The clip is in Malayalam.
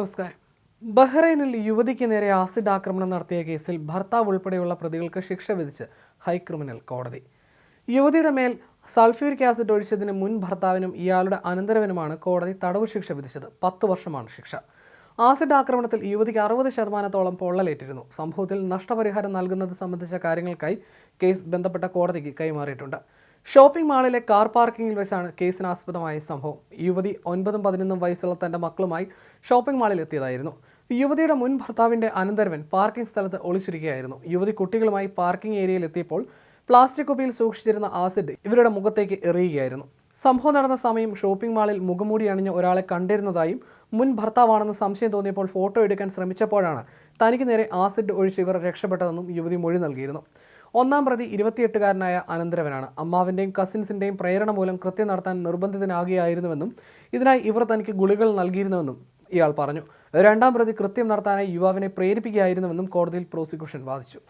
നമസ്കാരം. ബഹ്റൈനിൽ യുവതിക്ക് നേരെ ആസിഡ് ആക്രമണം നടത്തിയ കേസിൽ ഭർത്താവ് ഉൾപ്പെടെയുള്ള പ്രതികൾക്ക് ശിക്ഷ വിധിച്ച് ഹൈക്രിമിനൽ കോടതി. യുവതിയുടെ മേൽ സൾഫ്യൂരിക് ആസിഡ് ഒഴിച്ചതിന് മുൻ ഭർത്താവിനും ഇയാളുടെ അനന്തരവനുമാണ് കോടതി തടവ് ശിക്ഷ വിധിച്ചത്. പത്ത് വർഷമാണ് ശിക്ഷ. ആസിഡ് ആക്രമണത്തിൽ യുവതിക്ക് അറുപത് ശതമാനത്തോളം പൊള്ളലേറ്റിരുന്നു. സംഭവത്തിൽ നഷ്ടപരിഹാരം നൽകുന്നത് സംബന്ധിച്ച കാര്യങ്ങൾക്കായി കേസ് ബന്ധപ്പെട്ട കോടതിക്ക് കൈമാറിയിട്ടുണ്ട്. ഷോപ്പിംഗ് മാളിലെ കാർ പാർക്കിംഗിൽ വെച്ചാണ് കേസിനാസ്പദമായ സംഭവം. യുവതി ഒൻപതും പതിനൊന്നും വയസ്സുള്ള തന്റെ മക്കളുമായി ഷോപ്പിംഗ് മാളിൽ എത്തിയതായിരുന്നു. യുവതിയുടെ മുൻ ഭർത്താവിന്റെ അനന്തരവൻ പാർക്കിംഗ് സ്ഥലത്ത് ഒളിച്ചിരിക്കുകയായിരുന്നു. യുവതി കുട്ടികളുമായി പാർക്കിംഗ് ഏരിയയിൽ എത്തിയപ്പോൾ പ്ലാസ്റ്റിക് കുപ്പിയിൽ സൂക്ഷിച്ചിരുന്ന ആസിഡ് ഇവരുടെ മുഖത്തേക്ക് എറിയുകയായിരുന്നു. സംഭവം നടന്ന സമയം ഷോപ്പിംഗ് മാളിൽ മുഖമൂടി അണിഞ്ഞ ഒരാളെ കണ്ടിരുന്നതായും മുൻ ഭർത്താവാണെന്ന് സംശയം തോന്നിയപ്പോൾ ഫോട്ടോ എടുക്കാൻ ശ്രമിച്ചപ്പോഴാണ് തനിക്ക് നേരെ ആസിഡ് ഒഴിച്ച് ഇവർ രക്ഷപ്പെട്ടതെന്നും യുവതി മൊഴി നൽകിയിരുന്നു. ഒന്നാം പ്രതി ഇരുപത്തിയെട്ടുകാരനായ അനന്തരവനാണ്. അമ്മാവിന്റെയും കസിൻസിന്റെയും പ്രേരണ മൂലം കൃത്യം നടത്താൻ നിർബന്ധിതനാകുകയായിരുന്നുവെന്നും ഇതിനായി ഇവർ തനിക്ക് ഗുളികൾ നൽകിയിരുന്നുവെന്നും ഇയാൾ പറഞ്ഞു. രണ്ടാം പ്രതി കൃത്യം നടത്താനായി യുവാവിനെ പ്രേരിപ്പിക്കുകയായിരുന്നുവെന്നും കോടതിയിൽ പ്രോസിക്യൂഷൻ വാദിച്ചു.